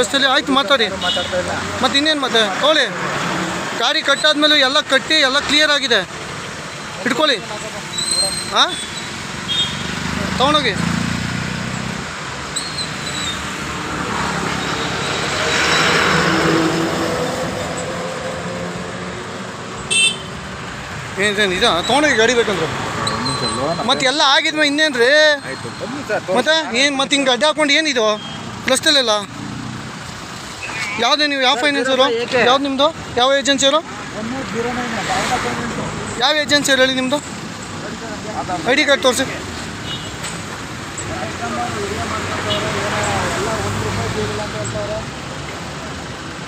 ರಸ್ತೆಯಲ್ಲಿ ಆಯ್ತು ಮಾತಾಡಿ. ಮತ್ತೆ ಇನ್ನೇನು ಮತ್ತೆ? ತಗೊಳ್ಳಿ. ಗಾಡಿ ಕಟ್ಟಾದ್ಮೇಲೆ ಎಲ್ಲ ಕಟ್ಟಿ ಎಲ್ಲ ಕ್ಲಿಯರ್ ಆಗಿದೆ. ಇಟ್ಕೊಳ್ಳಿ ಹಾಂ ತೊಗೊಂಡೋಗಿ. ಏನೇನು ಇದಾ ತೊಗೊಂಡೋಗಿ ಗಾಡಿ ಬೇಕಂದ್ರೆ. ಮತ್ತೆ ಎಲ್ಲ ಆಗಿದ್ಮೇಲೆ ಇನ್ನೇನು ರೀ ಮತ್ತೆ ಏನು ಮತ್ತೆ ಹಿಂಗೆ ಅಡ್ಡ ಹಾಕೊಂಡು ಏನಿದು? ರಸ್ತೆಲೆಲ್ಲ ಯಾವುದೇ ನೀವು ಯಾವ ಫೈನಾನ್ಸರು? ಯಾವ್ದು ನಿಮ್ಮದು ಯಾವ ಏಜೆನ್ಸಿಯವರು ಯಾವ ಏಜೆನ್ಸಿಯರು ಹೇಳಿ ನಿಮ್ಮದು ಐ ಡಿ ಕಾರ್ಡ್ ತೋರಿಸಿ.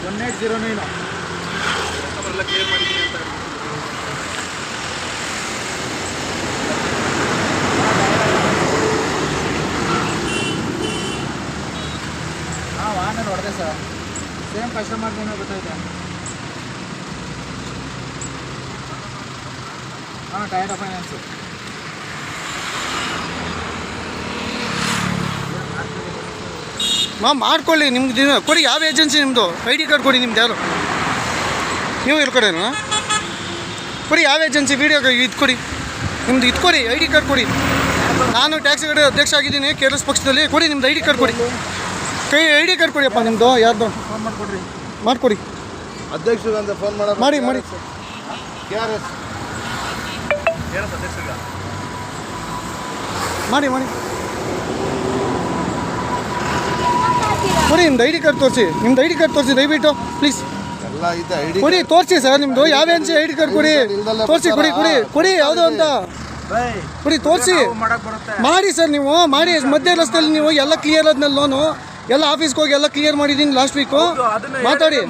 ಒನ್ ಏಟ್ ಜೀರೋ ನೈನು ಹಾಂ ಆಮೇಲೆ ಹೊಡೆದೆ ಸರ್ ಸೇಮ್ ಕಸ್ಟಮರ್ದೇನೋ ಗೊತ್ತಾಯ್ತು ಹಾಂ ಟೈರ್ ಫೈನಾನ್ಸು ಮಾ ಮಾಡ್ಕೊಳ್ಳಿ ನಿಮ್ದು ಕೊಡಿ ಯಾವ ಏಜೆನ್ಸಿ ನಿಮ್ಮದು ಐ ಡಿ ಕಾರ್ಡ್ ಕೊಡಿ ನಿಮ್ದು ಯಾರು? ನೀವು ಇರೋ ಕಡೆನಾ ಕೊಡಿ ಯಾವ ಏಜೆನ್ಸಿ? ವೀಡಿಯೋ ಇದು ಕೊಡಿ. ನಿಮ್ದು ಇದು ಕೊಡಿ ಐ ಡಿ ಕಾರ್ಡ್ ಕೊಡಿ. ನಾನು ಟ್ಯಾಕ್ಸಿ ಗಾಡಿ ಅಧ್ಯಕ್ಷ ಆಗಿದ್ದೀನಿ ಕೆ ಆರ್ ಎಸ್ ಪಕ್ಷದಲ್ಲಿ. ಕೊಡಿ ನಿಮ್ದು ಐ ಡಿ ಕಾರ್ಡ್ ಕೊಡಿ. ಕೈ ಐ ಡಿ ಕಾರ್ಡ್ ಕೊಡಿಯಪ್ಪ ನಿಮ್ಮದು ಯಾರ್ದು? ಫೋನ್ ಮಾಡಿಕೊಡ್ರಿ. ಮಾಡಿಕೊಡಿ. ಅಧ್ಯಕ್ಷರು ಅಂತ ಫೋನ್ ಮಾಡ ಮಾಡಿ. ಮಾಡಿ ಕೆ ಆರ್ ಎಸ್ ಮಾಡಿ ಮಾಡಿ. ಕೊಡಿ ನಿಮ್ದು ಐ ಡಿ ಕಾರ್ಡ್ ತೋರಿಸಿ. ನಿಮ್ದು ಐ ಡಿ ಕಾರ್ಡ್ ತೋರಿಸಿ ದಯವಿಟ್ಟು ಪ್ಲೀಸ್ ಎಲ್ಲ ಇದೆ ಐಡಿ ಕೊಡಿ ತೋರಿಸಿ ಸರ್ ನಿಮ್ಮದು ಯಾವ ಏಜೆನ್ಸಿ ಐ ಡಿ ಕಾರ್ಡ್ ಕೊಡಿ. ತೋರಿಸಿ ಕೊಡಿ ಕೊಡಿ ಕೊಡಿ ಯಾವುದು ಅಂತ. ಕೊಡಿ ತೋರಿಸಿ. ಮಾಡಕ್ ಬರುತ್ತೆ. ಮಾಡಿ ಸರ್ ನೀವು ಮಾಡಿ. ಮಧ್ಯ ರಸ್ತೆಯಲ್ಲಿ ನೀವು ಎಲ್ಲ ಕ್ಲಿಯರ್ ಆದ್ಮೇಲೆ ಲೋನು ಎಲ್ಲ ಆಫೀಸ್ಗೆ ಹೋಗಿ ಎಲ್ಲ ಕ್ಲಿಯರ್ ಮಾಡಿದೀನಿ ಲಾಸ್ಟ್ ವೀಕು ಮಾತಾಡಿ.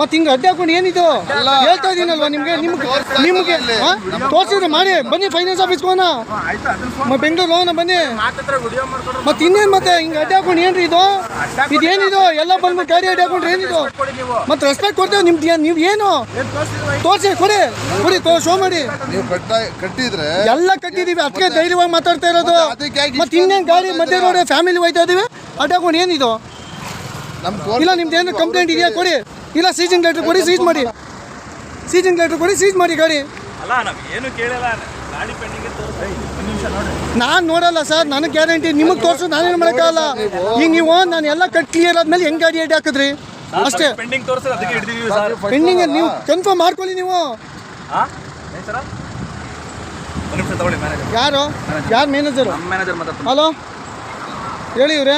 ಮತ್ತೆ ಹಿಂಗೆ ಅಡ್ಡ ಹಾಕೊಂಡು ಏನಿದು? ಹೇಳ್ತಾ ಇದ್ದೀನಲ್ವಾ ನಿಮಗೆ? ನಿಮ್ಗೆ ನಿಮಗೆ ತೋರಿಸಿದ್ರೆ ಮಾಡಿ. ಬನ್ನಿ ಫೈನಾನ್ಸ್ ಆಫೀಸ್ಗೆ ಹೋಗೋಣ. ಬೆಂಗಳೂರು ಹೋಗೋಣ ಬನ್ನಿ. ಮತ್ತೆ ಇನ್ನೇನು ಮತ್ತೆ? ಹಿಂಗೆ ಅಡ್ಡ ಹಾಕೊಂಡು ಏನ್ರಿ ಇದು? ಇದೇನಿದು? ಎಲ್ಲ ಬಂದ್ಬಿಟ್ಟು ಗಾಡಿ ಅಡ್ಡ ಹಾಕೊಂಡ್ರೆ ಏನಿದು? ಮತ್ತೆ ರೆಸ್ಪೆಕ್ಟ್ ಕೊಡ್ತೇವೆ. ನಿಮ್ದು ಏನ್- ನೀವು ಏನು? ತೋರಿಸಿ ಕೊಡಿ. ಕೊಡಿ ತೋ ಶೋ ಮಾಡಿ. ನೀವು ಕಟ್ಟ ಕಟ್ಟಿದ್ರೆ ಎಲ್ಲ ಕಟ್ಟಿದೀವಿ. ಅದಕ್ಕೆ ಧೈರ್ಯವಾಗಿ ಮಾತಾಡ್ತಾ ಇರೋದು. ಮತ್ತೆ ಇನ್ನೇನು ಗಾಡಿ ಮಧ್ಯೆ ನೋಡಿ ಫ್ಯಾಮಿಲಿ ಹೋಯ್ತಾ ಇದೀವಿ? ಅಡ್ಡಾಕೊಂಡು ಏನಿದು? ಇಲ್ಲ ನಿಮ್ದು ಏನು ಕಂಪ್ಲೇಂಟ್ ಇದೆಯಾ? ಕೊಡಿ. ಇಲ್ಲ ಸೀಜಿಂಗ್ ಲೆಟ್ರ್ ಕೊಡಿ ಸೀಜ್ ಮಾಡಿ. ಸೀಜಿಂಗ್ ಲೆಟ್ರ್ ಕೊಡಿ ಸೀಜ್ ಮಾಡಿ ಗಾಡಿ. ಅಲ್ಲ ನಾವು ಏನು ಕೇಳಿಲ್ಲ. ಗಾಡಿ ಪೆಂಡಿಂಗ್ ತೋರಿಸಿ ಒಂದು ನಿಮಿಷ ನೋಡಿ. ನಾನು ನೋಡಲ್ಲ ಸರ್ ನನಗೆ ಗ್ಯಾರಂಟಿ ನಿಮಗೆ ತೋರಿಸು ನಾನೇನು ಮಾಡೋಕ್ಕಾಗಲ್ಲ. ಈಗ ನೀವು ನಾನು ಎಲ್ಲ ಕಟ್ ಕ್ಲಿಯರ್ ಆದ್ಮೇಲೆ ಹೆಂಗ್ ಗಾಡಿ ಅಡ್ಡಿ ಹಾಕಿದ್ರಿ? ಅಷ್ಟೇ. ಪೆಂಡಿಂಗ್ ತೋರಿಸಿ ಅದಕ್ಕೆ ಹಿಡಿದಿದ್ದೀವಿ ಸರ್. ಪೆಂಡಿಂಗ್ ನೀವು ಕನ್ಫರ್ಮ್ ಮಾಡ್ಕೊಳ್ಳಿ ನೀವು. ಹಾಂ ಏನು ಸರ? ಒಂದು ನಿಮಿಷ ತಗೊಳ್ಳಿ ಮ್ಯಾನೇಜರ್ ಯಾರು? ಯಾರು ಮ್ಯಾನೇಜರು ನಮ್ಮ ಮ್ಯಾನೇಜರ್ ಮಾತಾಡ್ತೀನಿ. ಹಲೋ ಹೇಳಿ ಇವ್ರೆ.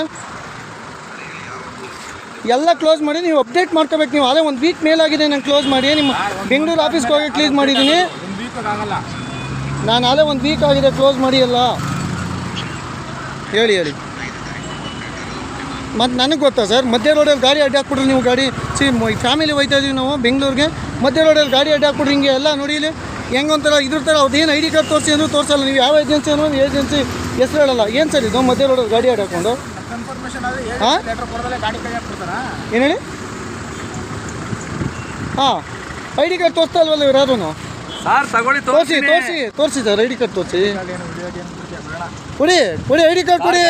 ಎಲ್ಲ ಕ್ಲೋಸ್ ಮಾಡಿ, ನೀವು ಅಪ್ಡೇಟ್ ಮಾಡ್ಕೋಬೇಕು. ನೀವು ಅದೇ ಒಂದು ವೀಕ್ ಮೇಲಾಗಿದೆ ನಾನು ಕ್ಲೋಸ್ ಮಾಡಿ. ನಿಮ್ಮ ಬೆಂಗಳೂರು ಆಫೀಸ್ಗೆ ಹೋಗಿ ಕ್ಲೀಸ್ ಮಾಡಿದ್ದೀನಿ ನಾನು ಅದೇ ಒಂದು ವೀಕ್ ಆಗಿದೆ ಕ್ಲೋಸ್ ಮಾಡಿ ಎಲ್ಲ. ಹೇಳಿ ಹೇಳಿ. ಮತ್ತು ನನಗೆ ಗೊತ್ತಾ ಸರ್ ಮಧ್ಯ ರೋಡಲ್ಲಿ ಗಾಡಿ ಅಡ್ಡಿ ಹಾಕ್ಬಿಟ್ರಿ ನೀವು ಗಾಡಿ. ಸಿ ಫ್ಯಾಮಿಲಿ ಹೋಯ್ತಾ ಇದೀವಿ ನಾವು ಬೆಂಗಳೂರಿಗೆ ಮಧ್ಯ ರೋಡಲ್ಲಿ ಗಾಡಿ ಅಡ್ಡ ಹಾಕ್ಬಿಟ್ರಿ ಹಿಂಗೆ ಎಲ್ಲ ನೋಡಿ ಇಲ್ಲಿ. ಹೆಂಗೆ ಒಂಥರ ಇದ್ರ ಥರ ಅದೇನು ಐ ಡಿ ಕಾರ್ಡ್ ತೋರಿಸಿ ಅಂದರೂ ತೋರಿಸಲ್ಲ. ನೀವು ಯಾವ ಏಜೆನ್ಸಿ ಅನ್ನೋ ಏಜೆನ್ಸಿ ಹೆಸರು ಹೇಳಲ್ಲ. ಏನು ಸರ್ ಇದು ಮಧ್ಯ ರೋಡಲ್ಲಿ ಗಾಡಿ ಅಡ್ಡ ಹಾಕ್ಕೊಂಡು? ಹಾ? ಏನು ಹೇಳಿ? ಹಾಂ ಐ ಡಿ ಕಾರ್ಡ್ ತೋರಿಸ್ತಾ ಇಲ್ವಲ್ಲ ಇವ್ರು ಯಾರೂ ಸರ್ ತಗೊಳ್ಳಿ ತೋರಿಸಿ ತೋರಿಸಿ ತೋರಿಸಿ ಸರ್ ಐ ಡಿ ಕಾರ್ಡ್ ತೋರಿಸಿ. ಕೊಡಿ ಕೊಡಿ ಐ ಡಿ ಕಾರ್ಡ್ ಕೊಡಿ.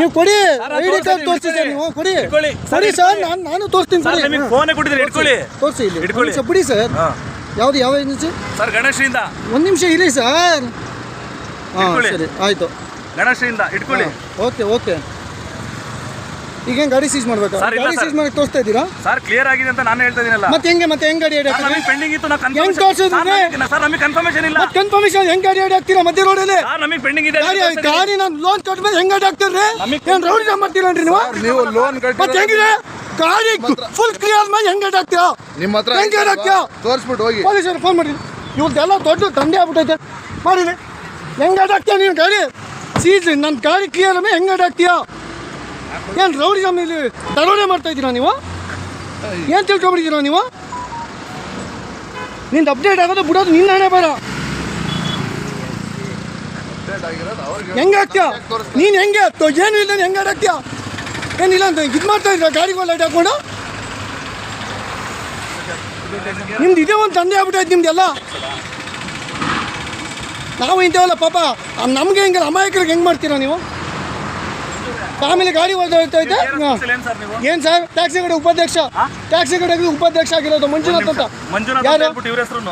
ನೀವು ಕೊಡಿ ಸರ್, ಐ ಡಿ ಕಾರ್ಡ್ ತೋರಿಸಿ ಸರ್. ನೀವು ಕೊಡಿ. ಸರಿ ಸರ್, ಕೊಡಿ ಸರ್ ನಾನು ನಾನು ತೋರಿಸ್ತೀನಿ ಸರ್ ಫೋನ್ ಇಟ್ಕೊಳ್ಳಿ. ತೋರಿಸಿ ಇಲ್ಲಿ ಇಟ್ಕೊಳ್ಳಿ. ನಿಮಿಷ ಬಿಡಿ ಸರ್. ಹಾಂ. ಯಾವುದು ಯಾವ ಏಜೆನ್ಸಿ? ಸರ್ ಗಣೇಶ್ರಿಂದ ಒಂದು ನಿಮಿಷ ಇರಿ ಸರ್. ಹಾಂ. ಸರಿ ಆಯಿತು. ಗಣೇಶ್ರಿಂದ ಇಟ್ಕೊಳ್ಳಿ. Okay okay. ಈಗೇನು ಗಾಡಿ ಸೀಸ್ ಮಾಡ್ಬೇಕಾ? ಸರ್, ಇಲ್ಲ ಗಾಡಿ ಸರ್. ಸೀಸ್ ಮಾಡಿ ತೋರಿಸ್ತಾ ಇದ್ದೀರಾ? ಸರ್ ಕ್ಲಿಯರ್ ಆಗಿದೆ ಅಂತ ನಾನು ಹೇಳ್ತಾ ಇದೀನಲ್ಲ ಮತ್ತೆ ಹೆಂಗೆ ಮತ್ತೆ ಹೆಂಗ್ ಗಾಡಿ ಸರ್, ನಮಗೆ ಪೆಂಡಿಂಗ್ ಇತ್ತು ನಾವು ಹೆಂಗ್ ಕನ್ಫರ್ಮೇಷನ್? ಸರ್ ನಮಗೆ ಕನ್ಫರ್ಮೇಷನ್ ಇಲ್ಲ. ಮತ್ತೆ ಕನ್ಫರ್ಮೇಷನ್ ಹೆಂಗೆ ಗಾಡಿ ಆಡಿ ಹಾಕ್ತೀರಾ ಮಧ್ಯ ರೋಡಲ್ಲಿ ಸರ್ ನಮಗೆ ಪೆಂಡಿಂಗ್ ಇದೆ ಗಾಡಿ ಗಾಡಿ ನಾನು ಲೋನ್ ಕಟ್ಮೇಲೆ ಹೆಂಗ್ ಗಾಡಿ ಹಾಕ್ತೀರಿ ನಮಗೆ ಏನು ರೌಡಿ ಜಾಮ್ ಮಾಡ್ತೀರನ್ರಿ ನೀವು? ನೀವು ಲೋನ್ ಮತ್ತೆ ಕಟ್ಟಿ ಹೆಂಗಿದೆ? ಗಾಡಿ ಫುಲ್ ಕ್ಲಿಯರ್ ಮಾಡಿ ಹೆಂಗ್ ಗಾಡಿ ಹಾಕ್ತೀರಾ ನಿಮ್ಮ ಹತ್ರ ಹೆಂಗ್ ಗಾಡಿ ಹಾಕ್ತೀರಾ ತೋರಿಸ್ಬಿಟ್ಟು ಹೋಗಿ. ಪೊಲೀಸರು ಫೋನ್ ಮಾಡಿ ಇವ್ರದ್ದೆಲ್ಲ ದೊಡ್ಡ ದಂಧೆ ಆಗ್ಬಿಟ್ಟೈತೆ. ಮಾಡಿರಿ. ಗಾಡಿ ಅಡ್ಡಾಕ್ತೀಯ ನೀನು ಗಾಡಿ? ಸೀಸ್ ನನ್ನ ಗಾಡಿ ಕ್ಲಿಯರ್ ಮೇಲೆ ಗಾಡಿ ಅಡ್ಡಾಕ್ತೀಯ ಏನು ರೌಡಿ ಇಲ್ಲಿ ದರೋಡೆ ಮಾಡ್ತಾ ಇದ್ದೀರಾ ನೀವು? ಏನು ತಿಳ್ಕೊಬಿಟ್ಟಿದ್ದೀರಾ ನೀವು? ನಿಂದು ಅಪ್ಡೇಟ್ ಆಗೋದು ಬಿಡೋದು ನಿನ್ನ ಹಣೆ ಬೇಡ. ಹೆಂಗೆ ಹಾಕ್ತೀಯ? ನೀನು ಹೆಂಗೆ ಏನು ಇಲ್ಲ ಹೆಂಗೆ ಅಡ್ಡಾಕ್ತೀಯ ಏನಿಲ್ಲ ಅಂತ ಇದು ಮಾಡ್ತಾ ಇದ್ರ ಗಾಡಿಗೆ ಲೈಟ್ ಹಾಕೊಂಡು ನಿಮ್ದು ಇದೇ ಒಂದು ತಂದೆ ಆಗ್ಬಿಟ್ಟೈತೆ ನಿಮ್ದೆಲ್ಲ. ನಾವು ಇಂಥವಲ್ಲ ಪಾಪ, ನಮಗೆ ಹೆಂಗೆ ಅಮಾಯಕರಿಗೆ ಹೆಂಗೆ ಮಾಡ್ತೀರಾ ನೀವು? ಫ್ಯಾಮಿಲಿ ಗಾಡಿ ಐತೆ ಏನ್ ಸರ್ ಟ್ಯಾಕ್ಸಿ ಕಡೆ ಉಪಾಧ್ಯಕ್ಷ. ಟ್ಯಾಕ್ಸಿ ಕಡೆ ಉಪಾಧ್ಯಕ್ಷ ಆಗಿರೋದು? ಮಂಜುನಾಥ್ ಅಂತ. ಮಂಜುನಾಥ್ ಅಂತ ಯಾರು? ಇವ್ರ ಹೆಸರು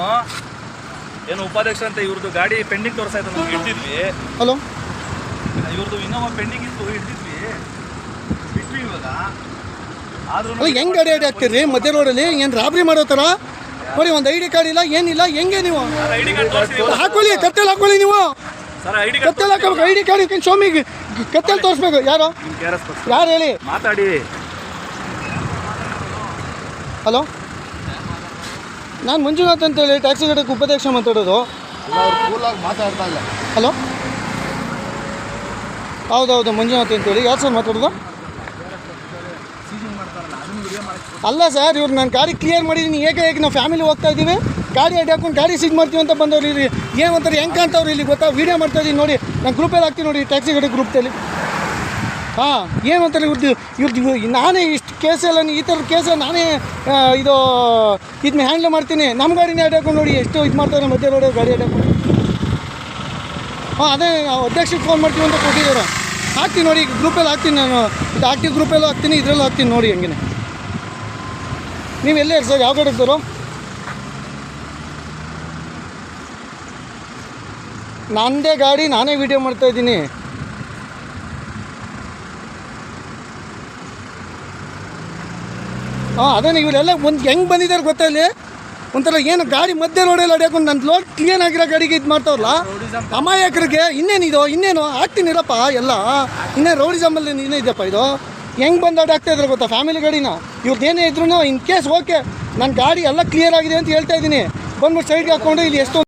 ಏನು ಉಪಾಧ್ಯಕ್ಷ ಅಂತ ಇವ್ರದ್ದು ಗಾಡಿ ಪೆಂಡಿಂಗ್ ತೋರಿಸ್ತಾ ಇತ್ತು ನಾವು ಹಿಡ್ದಿದ್ವಿ ಹಲೋ ಇವ್ರದ್ದು ಪೆಂಡಿಂಗ್ ಇತ್ತು ಹಿಡ್ದಿದ್ವಿ ಬಿಟ್ವಿ ಇವಾಗ. ಆದ್ರೂ ಹೆಂಗ್ ಗಾಡಿ ಅಡಿ ಹಾಕ್ತೀರಿ ಮಧ್ಯ ರೋಡಲ್ಲಿ ಏನ್ ರಾಬ್ರಿ ಮಾಡೋ ಥರ ನೋಡಿ ಒಂದು ಐ ಡಿ ಕಾರ್ಡ್ ಇಲ್ಲ ಏನಿಲ್ಲ ಹೆಂಗೆ ನೀವು? ಹಾಕೊಳ್ಳಿ ಕತ್ತಲ್ಲಿ ಹಾಕೊಳ್ಳಿ ನೀವು. ಕತ್ತಲ್ಲಿ ಹಾಕೋಬೇಕು ಐ ಡಿ ಕಾರ್ಡ್ ಶೋಮಿಗೆ ಕತ್ತಲ್ಲಿ ತೋರಿಸ್ಬೇಕು ಯಾರು ಯಾರು ಹೇಳಿ? ಮಾತಾಡಿ. ಹಲೋ? ನಾನು ಮಂಜುನಾಥ್ ಅಂತೇಳಿ ಟ್ಯಾಕ್ಸಿ ಗಡಕ್ಕೆ ಉಪಾಧ್ಯಕ್ಷ ಮಾತಾಡೋದು. ಹಲೋ? ಹೌದೌದು ಮಂಜುನಾಥ್ ಅಂತೇಳಿ ಯಾರು ಸರ್ ಮಾತಾಡೋದು? ಅಲ್ಲ ಸರ್, ಇವ್ರು ನಾನು ಗಾಡಿ ಕ್ಲಿಯರ್ ಮಾಡಿದ್ದೀನಿ ಏಕೆ ಏಕೆ ನಾವು ಫ್ಯಾಮಿಲಿ ಹೋಗ್ತಾ ಇದ್ದೀವಿ ಗಾಡಿ ಅಡ್ಡಿ ಹಾಕೊಂಡು ಗಾಡಿ ಸಿಗ್ ಮಾಡ್ತೀವಿ ಅಂತ ಬಂದವ್ರು ಇಲ್ಲಿ. ಏನು ಅಂತಾರೆ ಹೆಂಗೆ ಅಂತವ್ರು ಇಲ್ಲಿ ಗೊತ್ತಾ? ವೀಡಿಯೋ ಮಾಡ್ತಾ ಇದ್ದೀನಿ ನೋಡಿ. ನಾನು ಗ್ರೂಪಲ್ಲಿ ಹಾಕ್ತೀನಿ ನೋಡಿ ಟ್ಯಾಕ್ಸಿ ಗಾಡಿ ಗ್ರೂಪ್ದಲ್ಲಿ ಹಾಂ, ಏನು ಅಂತಾರೆ ಇವ್ರದ್ದು ಇವ್ರದ್ದು ನಾನೇ ಇಷ್ಟು ಕೇಸೆಲ್ಲ ಈ ಥರ ಕೇಸ ನಾನೇ ಇದು ಇದನ್ನ ಹ್ಯಾಂಡ್ಲ್ ಮಾಡ್ತೀನಿ. ನಮ್ಮ ಗಾಡಿನೇ ಅಡ್ಡಿ ಹಾಕೊಂಡು ನೋಡಿ, ಎಷ್ಟು ಇದು ಮಾಡ್ತಾರೆ ಮಧ್ಯ ರೋಡ ಗಾಡಿ ಅಡ್ಡಿ ಹಾಕೊಂಡು. ಹಾಂ, ಅದೇ ಅಧ್ಯಕ್ಷಕ್ಕೆ ಫೋನ್ ಮಾಡ್ತೀವಿ ಅಂತ ಕೊಟ್ಟಿದ್ದಾರೆ. ಹಾಕ್ತೀನಿ ನೋಡಿ ಗ್ರೂಪಲ್ಲಿ ಹಾಕ್ತೀನಿ ನಾನು. ಇದು ಆಕ್ಟಿವ್ ಗ್ರೂಪಲ್ಲೂ ಹಾಕ್ತೀನಿ, ಇದರಲ್ಲೂ ಹಾಕ್ತೀನಿ ನೋಡಿ ಹಂಗೆ ನೀವು ಎಲ್ಲೇ ಸರ್? ಯಾವ ಕಡೆ ಇರ್ತಾರೋ ನಂದೇ ಗಾಡಿ, ನಾನೇ ವಿಡಿಯೋ ಮಾಡ್ತಾ ಇದ್ದೀನಿ. ಹಾಂ ಅದೇ ಇವರೆಲ್ಲ ಒಂದು ಹೆಂಗೆ ಬಂದಿದ್ದಾರೆ ಗೊತ್ತಾ ಇಲ್ಲಿ? ಒಂಥರ ಏನು ಗಾಡಿ ಮಧ್ಯೆ ರೋಡಲ್ಲಿ ಅಡ್ಯಾಕೊಂಡು ನನ್ನ ಲೋಡ್ ಕ್ಲೀನ್ ಆಗಿರೋ ಗಾಡಿಗೆ ಇದು ಮಾಡ್ತಾವಲ್ಲ ಅಮಾಯಕರಿಗೆ ಇನ್ನೇನಿದೋ, ಇನ್ನೇನು ಇರಪ್ಪ ಎಲ್ಲ. ಇನ್ನೇನು ರೌಡಿಸಮಲ್ಲಿ ಇನ್ನೇ ಇದೆಯಪ್ಪ ಇದು? ಹೆಂಗೆ ಬಂದು ಅಡ್ಡಾಗ್ತಾ ಇದ್ರು ಗೊತ್ತಾ? ಫ್ಯಾಮಿಲಿ ಗಾಡಿನ. ಇವ್ರದ್ದು ಏನೇ ಇದ್ರು ಇನ್ ಕೇಸ್ ಓಕೆ ನನ್ನ ಗಾಡಿ ಎಲ್ಲ ಕ್ಲಿಯರ್ ಆಗಿದೆ ಅಂತ ಹೇಳ್ತಾ ಇದ್ದೀನಿ. ಬಂದ್ಬಿಟ್ಟು ಸೈಡ್ಗೆ ಹಾಕ್ಕೊಂಡು ಇಲ್ಲಿ ಎಷ್ಟು